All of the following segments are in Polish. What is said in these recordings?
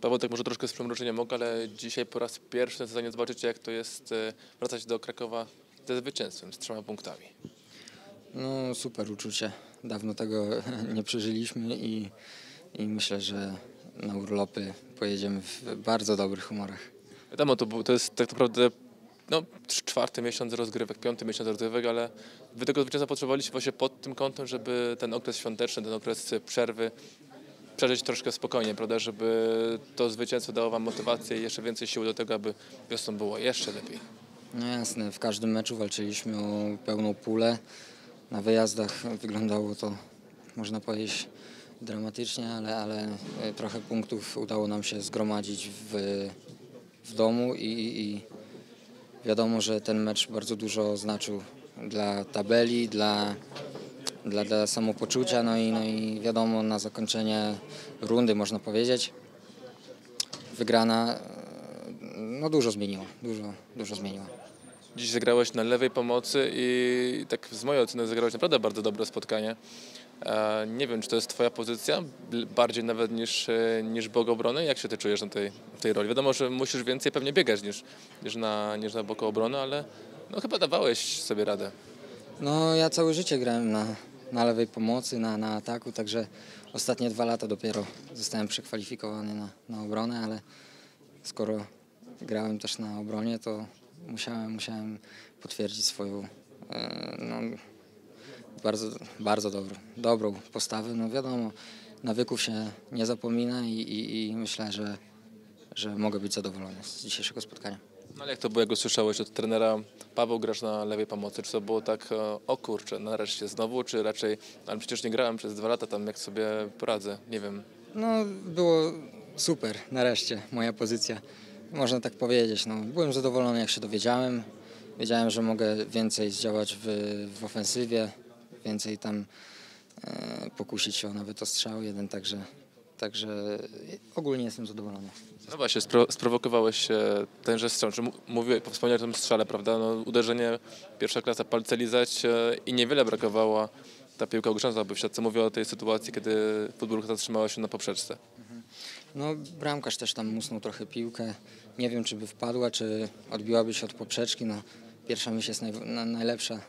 Paweł tak może troszkę z przymrużeniem oka, ale dzisiaj po raz pierwszy na sezonie zobaczycie, jak to jest e, wracać do Krakowa ze zwycięstwem, z trzema punktami. No super uczucie. Dawno tego nie przeżyliśmy i, i myślę, że na urlopy pojedziemy w bardzo dobrych humorach. Wiadomo, to, to jest tak naprawdę no, cz- czwarty miesiąc rozgrywek, piąty miesiąc rozgrywek, ale wy tego zwycięstwa potrzebowaliście właśnie pod tym kątem, żeby ten okres świąteczny, ten okres przerwy przeżyć troszkę spokojnie, prawda, żeby to zwycięstwo dało wam motywację i jeszcze więcej sił do tego, aby wiosną było jeszcze lepiej. No jasne, w każdym meczu walczyliśmy o pełną pulę. Na wyjazdach wyglądało to, można powiedzieć, dramatycznie, ale, ale e, trochę punktów udało nam się zgromadzić w, w domu i, i wiadomo, że ten mecz bardzo dużo znaczył dla tabeli, dla, dla, dla samopoczucia, no i, no i wiadomo, na zakończenie rundy można powiedzieć, wygrana e, no dużo zmieniła, dużo, dużo zmieniła. Dziś zagrałeś na lewej pomocy i tak z mojej oceny zagrałeś naprawdę bardzo dobre spotkanie. E, Nie wiem, czy to jest twoja pozycja, bardziej nawet niż, e, niż bok obrony. Jak się ty czujesz na tej, tej roli? Wiadomo, że musisz więcej pewnie biegać niż, niż, na, niż na boku obrony, ale no, chyba dawałeś sobie radę. No ja całe życie grałem na, na lewej pomocy, na, na ataku, także ostatnie dwa lata dopiero zostałem przekwalifikowany na, na obronę, ale skoro grałem też na obronie, to musiałem, musiałem potwierdzić swoją e, no, bardzo, bardzo dobrą, dobrą postawę. No wiadomo, nawyków się nie zapomina i, i, i myślę, że, że mogę być zadowolony z dzisiejszego spotkania. No, ale jak to było, jak usłyszałeś od trenera, Paweł grasz na lewej pomocy, czy to było tak, e, o kurczę, nareszcie znowu, czy raczej, ale przecież nie grałem przez dwa lata tam, jak sobie poradzę, nie wiem. No, było super, nareszcie, moja pozycja. Można tak powiedzieć. No, byłem zadowolony, jak się dowiedziałem. Wiedziałem, że mogę więcej zdziałać w, w ofensywie, więcej tam e, pokusić się o nawet o strzał jeden, także, także ogólnie jestem zadowolony. No właśnie, spro, sprowokowałeś e, tenże strzał, czy mówiłeś, wspomniałeś o tym strzale, prawda? No, uderzenie, pierwsza klasa, palce lizać e, i niewiele brakowało, ta piłka ugrzązłaby w siatce. Mówię o tej sytuacji, kiedy futbolka zatrzymała się na poprzeczce. No, bramkarz też tam musnął trochę piłkę. Nie wiem, czy by wpadła, czy odbiłaby się od poprzeczki. No, pierwsza myśl jest naj, na, najlepsza e,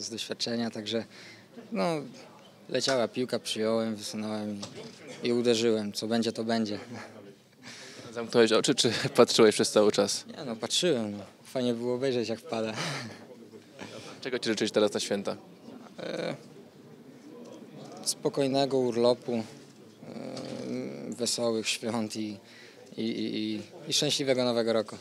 z doświadczenia, także no, leciała piłka, przyjąłem, wysunąłem i, i uderzyłem. Co będzie, to będzie. Zamknąłeś oczy, czy patrzyłeś przez cały czas? Nie no, patrzyłem. No. Fajnie było obejrzeć, jak wpada. Czego ci życzyć teraz na święta? Spokojnego urlopu, e, wesołych świąt i, i, i, i szczęśliwego nowego roku.